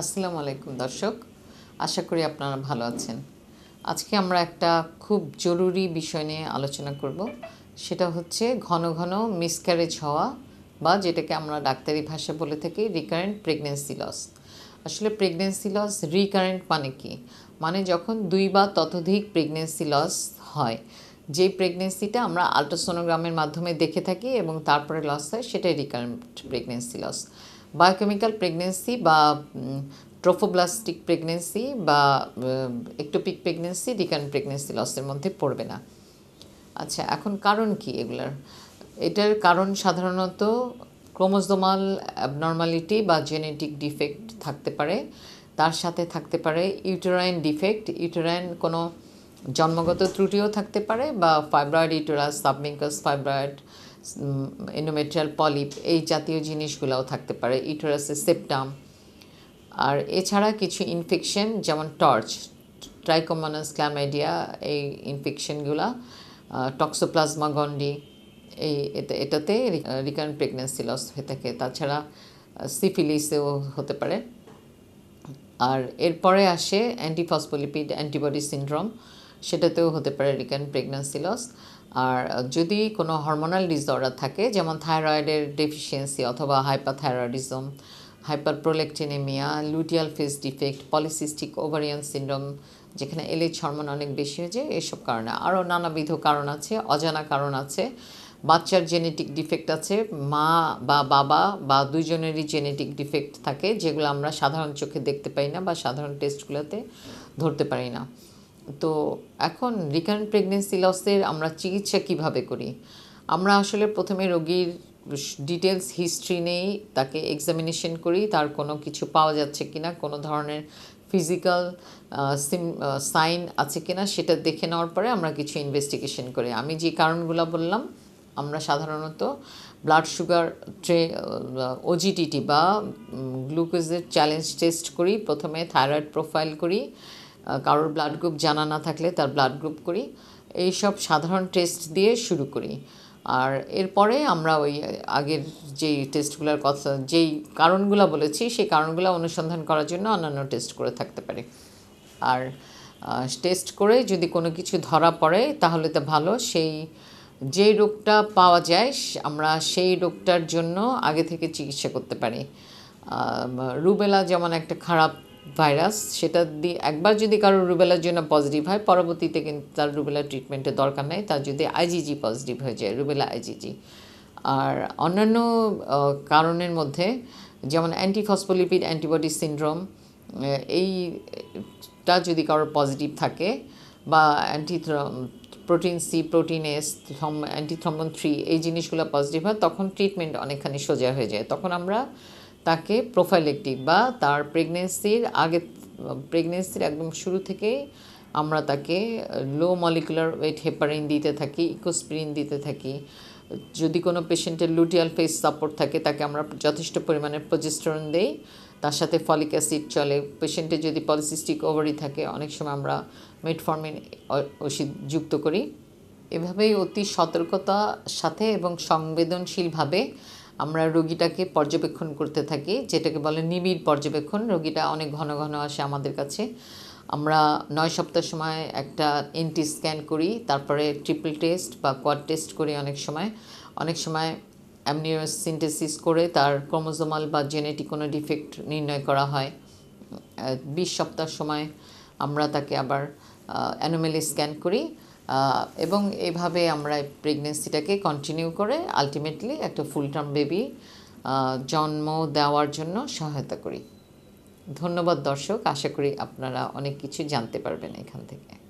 আসসালামু আলাইকুম দর্শক, আশা করি আপনারা ভালো আছেন। আজকে আমরা একটা খুব জরুরি বিষয় নিয়ে আলোচনা করব, সেটা হচ্ছে ঘন ঘন মিসক্যারেজ হওয়া বা যেটাকে আমরা ডাক্তারি ভাষা বলে থাকি রিকারেন্ট প্রেগনেন্সি লস আসলে প্রেগনেন্সি লস রিকারেন্ট মানে কি? মানে যখন দুই বা ততোধিক প্রেগনেন্সি লস হয়, যেই প্রেগনেন্সিটা আমরা আলট্রাসোনোগ্রামের মাধ্যমে দেখে থাকি এবং তারপরে লস হয়, সেটাই recurrent pregnancy loss biochemical pregnancy বা ট্রোফোব্লাস্টিক প্রেগনেন্সি বা একটোপিক প্রেগনেন্সি রিকারেন্ট প্রেগনেন্সি লসের মধ্যে পড়বে না। আচ্ছা এখন কারণ কি এগুলার? এটার কারণ সাধারণত ক্রোমোজোমাল অ্যাবনর্মালিটি বা জেনেটিক ডিফেক্ট থাকতে পারে। তার সাথে থাকতে পারে ইউটেরাইন ডিফেক্ট ইউটেরাইন কোনো জন্মগত ত্রুটিও থাকতে পারে বা fibroid uterus submucous fibroid endometrial polyp এই জাতীয় জিনিসগুলোও থাকতে পারে ইউটেরাসের সেপ্টাম আর এছাড়া কিছু ইনফেকশন যেমন টর্চ ট্রাইকোমানাস ক্ল্যামাইডিয়া এই ইনফেকশনগুলা টক্সোপ্লাজমা গন্ডি এই এটাতে রিকারেন্ট প্রেগনেন্সি লস হয়ে থাকে। তাছাড়া সিফিলিসেও হতে পারে। আর এরপরে আসে অ্যান্টিফসফোলিপিড অ্যান্টিবডি সিনড্রোম সেটাতেও হতে পারে রিকারেন্ট প্রেগনেন্সি লস আর যদি কোনো হরমোনাল ডিসঅর্ডার থাকে, যেমন থাইরয়েডের ডেফিসিয়েন্সি অথবা hypothyroidism hyperprolactinemia luteal phase defect polycystic ovarian syndrome যেখানে এলএইচ হরমোন অনেক বেশি হয়ে যায়, এসব কারণে। আরও নানাবিধ কারণ আছে, অজানা কারণ আছে। বাচ্চার জেনেটিক ডিফেক্ট আছে, মা বা বাবা বা দুজনেরই জেনেটিক ডিফেক্ট থাকে, যেগুলো আমরা সাধারণ চোখে দেখতে পাই না বা সাধারণ টেস্টগুলোতে ধরতে পারি না। তো এখন রিকারেন্ট প্রেগনেন্সি লসের আমরা চিকিৎসা কীভাবে করি? আমরা আসলে প্রথমে রোগীর ডিটেলস হিস্ট্রি নেই, তাকে এক্সামিনেশন করি, তার কোনো কিছু পাওয়া যাচ্ছে কিনা, কোনো ধরনের ফিজিক্যাল সাইন আছে কি না সেটা দেখে নেওয়ার পরে আমরা কিছু ইনভেস্টিগেশন করি। আমি যে কারণগুলো বললাম, আমরা সাধারণত ব্লাড সুগার ট্রে ওজিটিটি বা গ্লুকোজের চ্যালেঞ্জ টেস্ট করি, প্রথমে থাইরয়েড প্রোফাইল করি কারোর ব্লাড গ্রুপ জানা না থাকলে তার ব্লাড গ্রুপ করি। এই সব সাধারণ টেস্ট দিয়ে শুরু করি। আর এরপরে আমরা ওই আগের যেই টেস্টগুলোর কথা, যেই কারণগুলো বলেছি, সেই কারণগুলো অনুসন্ধান করার জন্য অন্যান্য টেস্ট করে থাকতে পারি। আর টেস্ট করে যদি কোনো কিছু ধরা পড়ে, তাহলে তো ভালো। সেই যে রোগটা পাওয়া যায়, আমরা সেই রোগটার জন্য আগে থেকে চিকিৎসা করতে পারি। রুবেলা যেমন একটা খারাপ ভাইরাস, সেটা দিয়ে একবার যদি কারোর রুবেলার জন্য পজিটিভ হয়, পরবর্তীতে কিন্তু তার রুবেলা ট্রিটমেন্টের দরকার নেই। তার যদি আইজিজি পজিটিভ হয়ে যায় রুবেলা আইজিজি আর অন্যান্য কারণের মধ্যে যেমন অ্যান্টিফসফোলিপিড অ্যান্টিবডি সিনড্রোম এইটা যদি কারোর পজিটিভ থাকে বা anti protein C protein S antithrombin three এই জিনিসগুলো পজিটিভ হয়, তখন ট্রিটমেন্ট অনেকখানি সোজা হয়ে যায়। তখন আমরা তাকে প্রোফাইলেকটিক বা তার প্রেগনেন্সির আগে প্রেগনেন্সির একদম শুরু থেকেই আমরা তাকে লো মলিকুলার ওয়েট হেপারিন দিতে থাকি ইকোস্পিরিন দিতে থাকি। যদি কোনো পেশেন্টের লুটিয়াল ফেস সাপোর্ট থাকে, তাকে আমরা যথেষ্ট পরিমাণে প্রজেস্টরন দেই। তার সাথে ফলিক অ্যাসিড চলে। পেশেন্টের যদি পলিসিস্টিক ওভারি থাকে, অনেক সময় আমরা মেটফর্মিন ওষুধ যুক্ত করি। এভাবেই অতি সতর্কতার সাথে এবং সংবেদনশীলভাবে আমরা রোগীটাকে পর্যবেক্ষণ করতে থাকি, যেটাকে বলে নিবিড় পর্যবেক্ষণ। রোগীটা অনেক ঘন ঘন আসে আমাদের কাছে। আমরা নয় সপ্তাহ সময় একটা এনটি স্ক্যান করি, তারপরে ট্রিপল টেস্ট বা কোয়াড টেস্ট করি অনেক সময়। অনেক সময় অ্যামনিওসিনটেসিস করে তার ক্রোমোজোমাল বা জেনেটিক কোনো ডিফেক্ট নির্ণয় করা হয়। বিশ সপ্তাহ সময় আমরা তাকে আবার অ্যানোমেলি স্ক্যান করি। এবং এভাবে আমরা প্রেগনেন্সিটাকে কন্টিনিউ করে আলটিমেটলি একটা ফুল টার্ম বেবি জন্ম দেওয়ার জন্য সহায়তা করি। ধন্যবাদ দর্শক, আশা করি আপনারা অনেক কিছু জানতে পারবেন এখান থেকে।